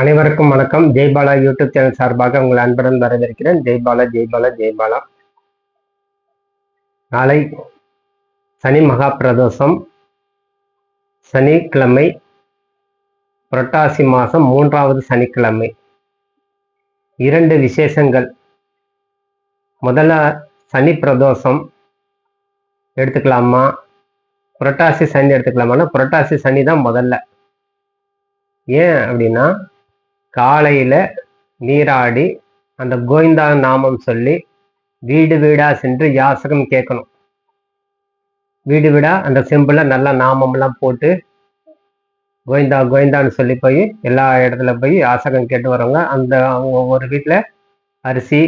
அனைவருக்கும் வணக்கம். Jaibala YouTube channel சார்பாக உங்கள் அன்புடன் வரவேற்கிறேன். ஜெய்பாலா ஜெய்பாலா ஜெய்பாலா நாளை சனி மகா பிரதோஷம் சனிக்கிழமை புரட்டாசி மாதம் மூன்றாவது சனிக்கிழமை. இரண்டு விசேஷங்கள். முதல்ல சனி பிரதோஷம் எடுத்துக்கலாமா? புரட்டாசி சனி எடுத்துக்கலாமான்னா புரட்டாசி சனி தான் முதல்ல. ஏன் அப்படின்னா காலையில் நீராடி அந்த கோவிந்தா நாமம் சொல்லி வீடு வீடா சென்று யாசகம் கேட்கணும். வீடு வீடா அந்த செம்புல நல்லா நாமம்லாம் போட்டு கோவிந்தா கோவிந்தான்னு சொல்லி போய் எல்லா இடத்துல போய் யாசகம் கேட்டு வரவங்க அந்த அவங்க ஒவ்வொரு வீட்டில் அரிசி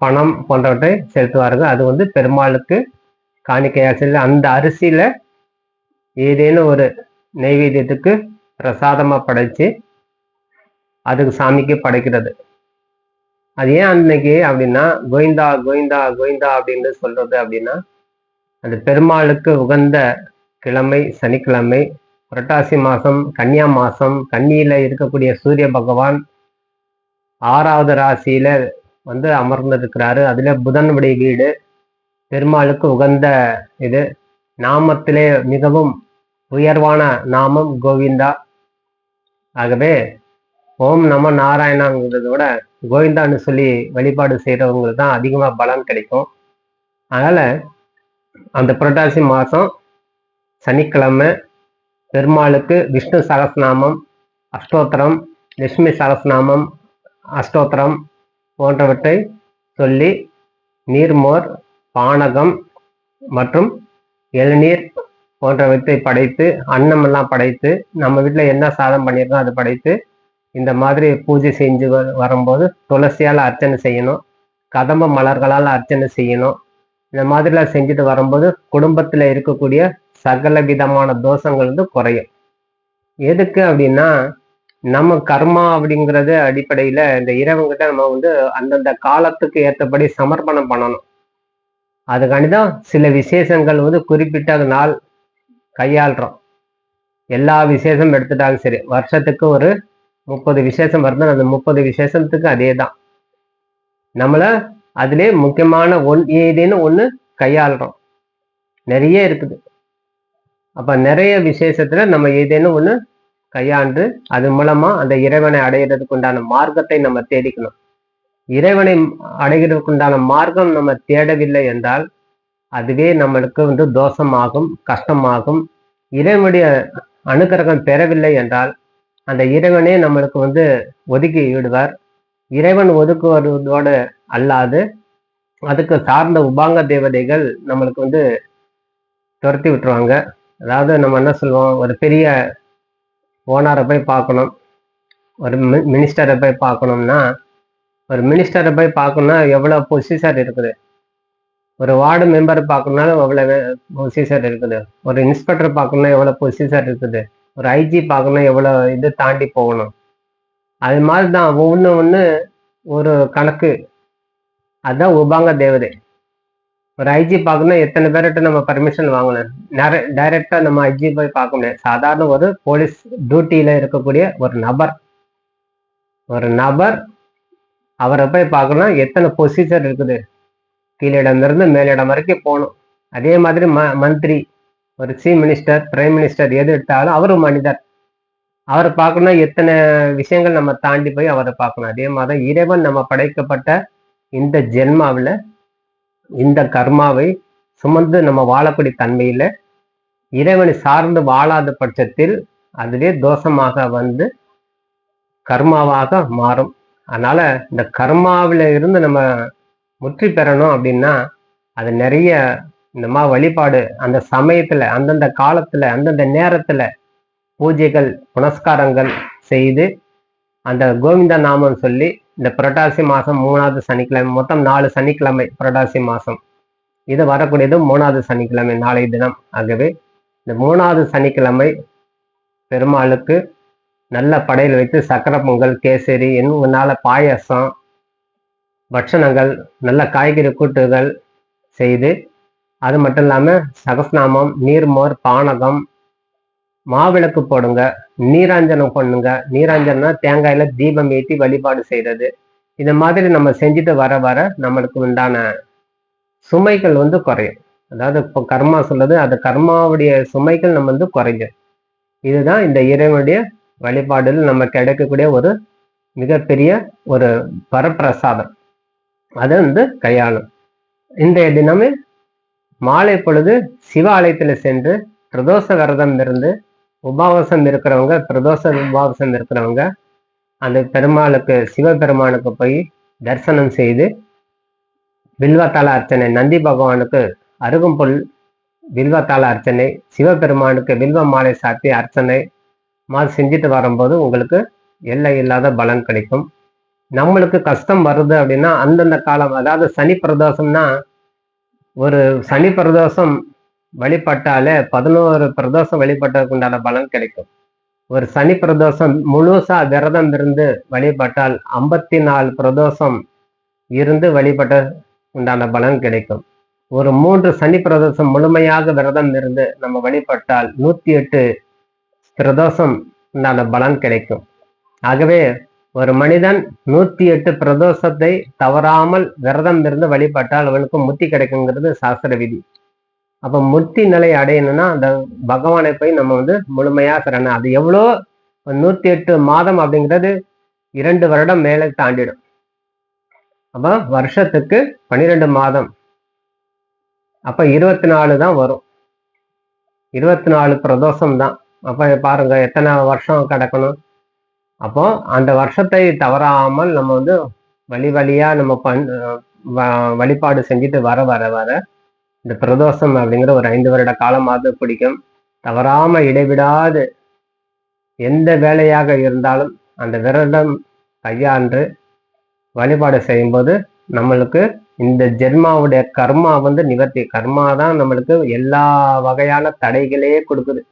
பணம் போன்றவற்றை செலுத்துவார்கள் அது வந்து பெருமாளுக்கு காணிக்கையாக செல்லு அந்த அரிசியில் ஏதேனும் ஒரு நெய்வேத்தியத்துக்கு பிரசாதமாக படைச்சு அதுக்கு சாமிக்கு படைக்கிறது. அது ஏன் அன்னைக்கு அப்படின்னா கோவிந்தா கோவிந்தா கோவிந்தா அப்படின்னு சொல்றது அப்படின்னா அந்த பெருமாளுக்கு உகந்த கிழமை சனிக்கிழமை புரட்டாசி மாசம் கன்னியா மாசம் கன்னியில இருக்கக்கூடிய சூரிய பகவான் ஆறாவது ராசியில வந்து அமர்ந்திருக்கிறாரு. அதுல புதனுடைய வீடு பெருமாளுக்கு உகந்த இது. நாமத்திலே மிகவும் உயர்வான நாமம் கோவிந்தா. ஆகவே ஓம் நம நாராயணாங்கிறத விட கோவிந்தான்னு சொல்லி வழிபாடு செய்கிறவங்களுக்கு தான் அதிகமாக பலம் கிடைக்கும். அதனால் அந்த புரட்டாசி மாதம் சனிக்கிழமை பெருமாளுக்கு விஷ்ணு சகசநாமம் அஷ்டோத்திரம் லட்சுமி சகசநாமம் அஷ்டோத்திரம் போன்றவற்றை சொல்லி நீர்மோர் பானகம் மற்றும் இளநீர் போன்றவற்றை படைத்து அன்னமெல்லாம் படைத்து நம்ம வீட்டில் என்ன சாதம் பண்ணியிருக்கோம் அதை படைத்து இந்த மாதிரி பூஜை செஞ்சு வ- வரும்போது துளசியால் அர்ச்சனை செய்யணும். கதம்ப மலர்களால் அர்ச்சனை செய்யணும். இந்த மாதிரிலாம் செஞ்சுட்டு வரும்போது குடும்பத்தில் இருக்கக்கூடிய சகல விதமான தோஷங்கள் வந்து குறையும். எதுக்கு அப்படின்னா நம்ம கர்மா அப்படிங்கிறது அடிப்படையில் இந்த இறைவங்கிட்ட நம்ம வந்து அந்தந்த காலத்துக்கு ஏற்றபடி சமர்ப்பணம் பண்ணணும். அதுக்காண்டி தான் சில விசேஷங்கள் வந்து குறிப்பிட்ட நாள் கையாளுறோம். எல்லா விசேஷம் எடுத்துட்டாலும் சரி வருஷத்துக்கு ஒரு முப்பது விசேஷம் வருதுன்னா அந்த முப்பது விசேஷத்துக்கு அதே தான் நம்மள அதிலே முக்கியமான ஒன் ஏதேன்னு ஒன்று கையாளுறோம். நிறைய இருக்குது. அப்போ நிறைய விசேஷத்தில் நம்ம ஏதேனும் ஒன்று கையாண்டு அது மூலமாக அந்த இறைவனை அடைகிறதுக்கு உண்டான மார்க்கத்தை நம்ம தேடிக்கணும். இறைவனை அடைகிறதுக்கு உண்டான மார்க்கம் நம்ம தேடவில்லை என்றால் அதுவே நம்மளுக்கு வந்து தோஷமாகும் கஷ்டமாகும். இறைவனுடைய அனுக்கிரகம் பெறவில்லை என்றால் அந்த இறைவனே நம்மளுக்கு வந்து ஒதுக்கி விடுவார். இறைவன் ஒதுக்குவதோடு அல்லாது அதுக்கு சார்ந்த உபாங்க தேவதைகள் நம்மளுக்கு வந்து துரத்தி விட்டுருவாங்க. அதாவது நம்ம என்ன சொல்லுவோம்? ஒரு பெரிய ஓனரை போய் பார்க்கணும். ஒரு மி மினிஸ்டரை போய் பார்க்கணும்னா ஒரு மினிஸ்டரை போய் பார்க்கணும்னா எவ்வளோ பொசிஷர் இருக்குது? ஒரு வார்டு மெம்பரை பார்க்கணும்னாலும் எவ்வளோ பொசிஷர் இருக்குது? ஒரு இன்ஸ்பெக்டர் பார்க்கணும்னா எவ்வளோ பொசிஷர் இருக்குது? ஒரு ஐஜி பார்க்கணும் எவ்வளோ இது தாண்டி போகணும். அது மாதிரி தான் ஒவ்வொன்று ஒன்று ஒரு கணக்கு. அதுதான் உபாங்க தேவதை. ஒரு ஐஜி பார்க்கணும் எத்தனை பேர்கிட்ட நம்ம பர்மிஷன் வாங்கணும்? நிறைய டைரக்டா நம்ம ஐஜி போய் பார்க்க முடியாது சாதாரண ஒரு போலீஸ் டியூட்டியில இருக்கக்கூடிய ஒரு நபர். ஒரு நபர் அவரை போய் பார்க்கணும் எத்தனை பொசிஜர் இருக்குது? கீழிடமிருந்து மேலிடம் வரைக்கும் போகணும். அதே மாதிரி ம மந்திரி ஒரு சீஃப் மினிஸ்டர் பிரைம் மினிஸ்டர் எது எடுத்தாலும் அவரும் மனிதர். அவரை பார்க்கணும் எத்தனை விஷயங்கள் நம்ம தாண்டி போய் அவரை பார்க்கணும். அதே மாதிரி இறைவன் நம்ம படைக்கப்பட்ட இந்த ஜென்மாவில் இந்த கர்மாவை சுமந்து நம்ம வாழக்கூடிய தன்மையில் இறைவனை சார்ந்து வாழாத பட்சத்தில் அதுவே தோஷமாக வந்து கர்மாவாக மாறும். அதனால இந்த கர்மாவில் இருந்து நம்ம முற்றி பெறணும் அப்படின்னா அது நிறைய இந்த மாதிரி வழிபாடு அந்த சமயத்துல அந்தந்த காலத்துல அந்தந்த நேரத்துல பூஜைகள் புனஸ்காரங்கள் செய்து அந்த கோவிந்த நாமம் சொல்லி இந்த புரட்டாசி மாசம் மூணாவது சனிக்கிழமை மொத்தம் நாலு சனிக்கிழமை புரட்டாசி மாசம். இது வரக்கூடியது மூணாவது சனிக்கிழமை நாளைய தினம். ஆகவே இந்த மூணாவது சனிக்கிழமை பெருமாளுக்கு நல்ல படையில் வைத்து சக்கரை பொங்கல் கேசரி என்னுனால பாயசம் பட்சணங்கள் நல்ல காய்கறி கூட்டுகள் செய்து அது மட்டும் இல்லாமல் சகஸ்நாமம் நீர்மோர் பானகம் மாவிளக்கு போடுங்க நீராஞ்சனம் பண்ணுங்க. நீராஞ்சனம்னா தேங்காயில தீபம் ஏற்றி வழிபாடு செய்யறது இந்த மாதிரி நம்ம செஞ்சுட்டு வர வர நம்மளுக்கு உண்டான சுமைகள் வந்து குறையும். அதாவது இப்போ கர்மா சொல்லுது அந்த கர்மாவுடைய சுமைகள் நம்ம வந்து குறைஞ்சிடும் இதுதான் இந்த இறைவனுடைய வழிபாடில் நம்ம கிடைக்கக்கூடிய ஒரு மிகப்பெரிய ஒரு வரப்பிரசாதம் அதை வந்து கையாளும் இன்றைய தினமே மாலை பொழுது சிவ ஆலயத்தில் சென்று பிரதோஷ விரதம் இருந்து உபவாசம் இருக்கிறவங்க பிரதோஷ உபவாசம் இருக்கிறவங்க அந்த பெருமாளுக்கு சிவபெருமானுக்கு போய் தரிசனம் செய்து வில்வத்தால அர்ச்சனை நந்தி பகவானுக்கு அருகம்புல் வில்வத்தால அர்ச்சனை சிவபெருமானுக்கு வில்வ மாலை சாத்தி அர்ச்சனை மாதிரி செஞ்சுட்டு வரும்போது உங்களுக்கு எல்லை இல்லாத பலன் கிடைக்கும். நம்மளுக்கு கஷ்டம் வருது அப்படின்னா அந்தந்த காலம் அதாவது சனி பிரதோஷம்னா ஒரு சனி பிரதோஷம் வழிபட்டாலே பதினோரு பிரதோஷம் வழிபட்டதுக்கு உண்டான பலன் கிடைக்கும். ஒரு சனி பிரதோஷம் முழுசா விரதம் இருந்து வழிபட்டால் ஐம்பத்தி நாலு பிரதோஷம் இருந்து வழிபட்ட உண்டான பலன் கிடைக்கும். ஒரு மூன்று சனி பிரதோஷம் முழுமையாக விரதம் இருந்து நம்ம வழிபட்டால் நூத்தி எட்டு பிரதோஷம் உண்டான பலன் கிடைக்கும். ஆகவே ஒரு மனிதன் நூத்தி எட்டு பிரதோஷத்தை தவறாமல் விரதம் இருந்து வழிபட்டால் அவனுக்கு முத்தி கிடைக்குங்கிறது சாஸ்திர விதி. அப்ப முத்தி நிலை அடையணும்னா அந்த பகவானை போய் நம்ம வந்து முழுமையா சரண அது எவ்வளோ? நூத்தி எட்டு மாதம் அப்படிங்கிறது இரண்டு வருடம் மேலே தாண்டிடும். அப்ப வருஷத்துக்கு பன்னிரெண்டு மாதம். அப்ப இருபத்தி நாலு தான் வரும். இருபத்தி நாலு பிரதோஷம் தான். அப்ப பாருங்க எத்தனை வருஷம் கிடக்கணும்? அப்போ அந்த வருஷத்தை தவறாமல் நம்ம வந்து வழி வழியா நம்ம பண் வழிபாடு செஞ்சுட்டு வர வர வர இந்த பிரதோஷம் அப்படிங்கிற ஒரு ஐந்து வருட காலமாவது பிடிக்கும். தவறாம இடைவிடாது. எந்த வேலையாக இருந்தாலும் அந்த விரதம் கையாண்டு வழிபாடு செய்யும்போது நம்மளுக்கு இந்த ஜென்மாவுடைய கர்மா வந்து நிவர்த்தி. கர்மா தான் நம்மளுக்கு எல்லா வகையான தடைகளையே கொடுக்குது.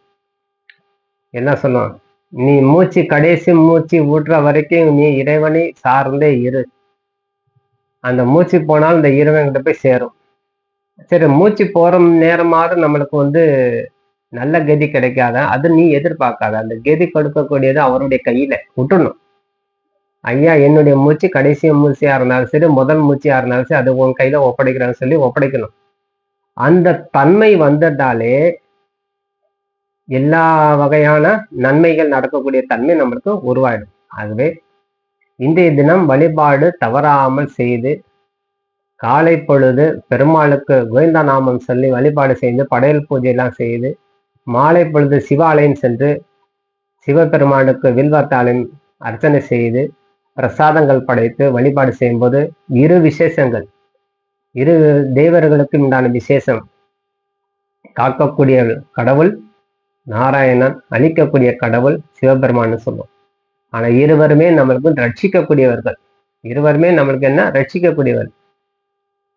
என்ன சொல்லுவோம் நீ மூச்சு கடைசி மூச்சு ஊட்டுற வரைக்கும் நீ இறைவனை சார்ந்தே இரு. அந்த மூச்சு போனால் இந்த இறைவன்கிட்ட போய் சேரும். சரி மூச்சு போற நேரமாவது நம்மளுக்கு வந்து நல்ல கதி கிடைக்காத அது நீ எதிர்பார்க்காத. அந்த கதி கொடுக்கக்கூடியது அவருடைய கையில விட்டுணும் ஐயா என்னுடைய மூச்சு கடைசி மூச்சியா இருந்தாலும் சரி முதல் மூச்சியா இருந்தாலும் சரி அது உன் கையில ஒப்படைக்கிறேன்னு சொல்லி ஒப்படைக்கணும். அந்த தன்மை வந்ததாலே எல்லா வகையான நன்மைகள் நடக்கக்கூடிய தன்மை நம்மளுக்கு உருவாயிடும். ஆகவே இன்றைய தினம் வழிபாடு தவறாமல் செய்து காலை பொழுது பெருமாளுக்கு கோவிந்த நாமம் சொல்லி வழிபாடு செய்து படையல் பூஜையெல்லாம் செய்து மாலை பொழுது சிவாலயம் சென்று சிவபெருமானுக்கு வில்வத்தாலயம் அர்ச்சனை செய்து பிரசாதங்கள் படைத்து வழிபாடு செய்யும்போது இரு விசேஷங்கள் இரு தேவர்களுக்கு உண்டான விசேஷம். காக்கக்கூடிய கடவுள் நாராயணன் அழிக்கக்கூடிய கடவுள் சிவபெருமான்னு சொல்லுவோம். ஆனா இருவருமே நம்மளுக்கு ரட்சிக்கக்கூடியவர்கள். இருவருமே நம்மளுக்கு என்ன? ரட்சிக்கக்கூடியவர்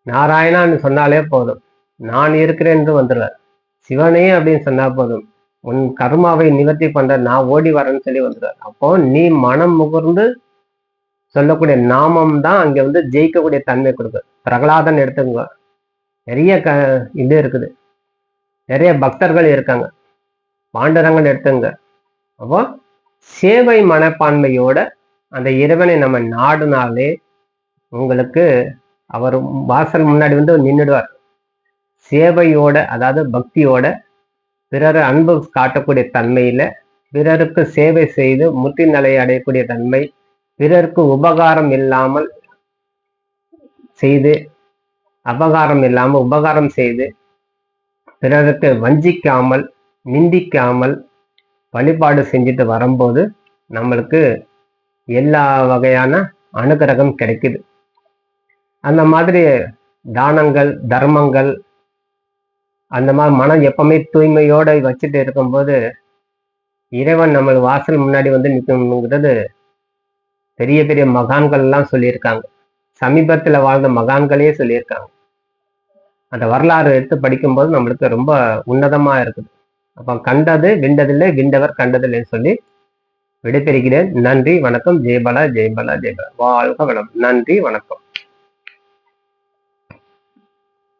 நாராயணான்னு சொன்னாலே போதும். நான் இருக்கிறேன் என்று வந்துடுவார். சிவனே அப்படின்னு சொன்னா போதும். உன் கர்மாவை நிவர்த்தி பண்ற நான் ஓடி வரேன்னு சொல்லி வந்துடுவார். அப்போ நீ மனம் முகர்ந்து சொல்லக்கூடிய நாமம் தான் அங்க வந்து ஜெயிக்கக்கூடிய தன்மை கொடுக்கு பிரகலாதன் எடுத்துங்க நிறைய க இது இருக்குது. நிறைய பக்தர்கள் இருக்காங்க. பாண்டரங்கன் எடுத்துங்க அப்போ சேவை மனப்பான்மையோட அந்த இறைவனை நம்ம நாடுனாலே உங்களுக்கு அவர் வாசல் முன்னாடி வந்து நின்றுடுவார் சேவையோட அதாவது பக்தியோட பிறர் அன்பு காட்டக்கூடிய தன்மையில பிறருக்கு சேவை செய்து முத்தி நிலையை அடையக்கூடிய தன்மை பிறருக்கு உபகாரம் இல்லாமல் செய்து அபகாரம் இல்லாமல் உபகாரம் செய்து பிறருக்கு வஞ்சிக்காமல் நிந்திக்காமல் வழிபாடு செஞ்சுட்டு வரும்போது நம்மளுக்கு எல்லா வகையான அனுகிரகம் கிடைக்குது. அந்த மாதிரி தானங்கள் தர்மங்கள் அந்த மாதிரி மனம் எப்பவுமே தூய்மையோட வச்சுட்டு இருக்கும்போது இறைவன் நம்ம வாசல் முன்னாடி வந்து நிற்கணுங்கிறது பெரிய பெரிய மகான்கள் எல்லாம் சொல்லியிருக்காங்க. சமீபத்துல வாழ்ந்த மகான்களே சொல்லியிருக்காங்க. அந்த வரலாறு எடுத்து படிக்கும்போது நம்மளுக்கு ரொம்ப உன்னதமா இருக்குது. அப்போ கண்டது விண்டதில்லை விண்டவர் கண்டதில்லைன்னு சொல்லி விடைபெறுகிறேன். நன்றி வணக்கம். ஜெயபாலா ஜெயபாலா ஜெயபாலா வாழ்க வளம். நன்றி வணக்கம்.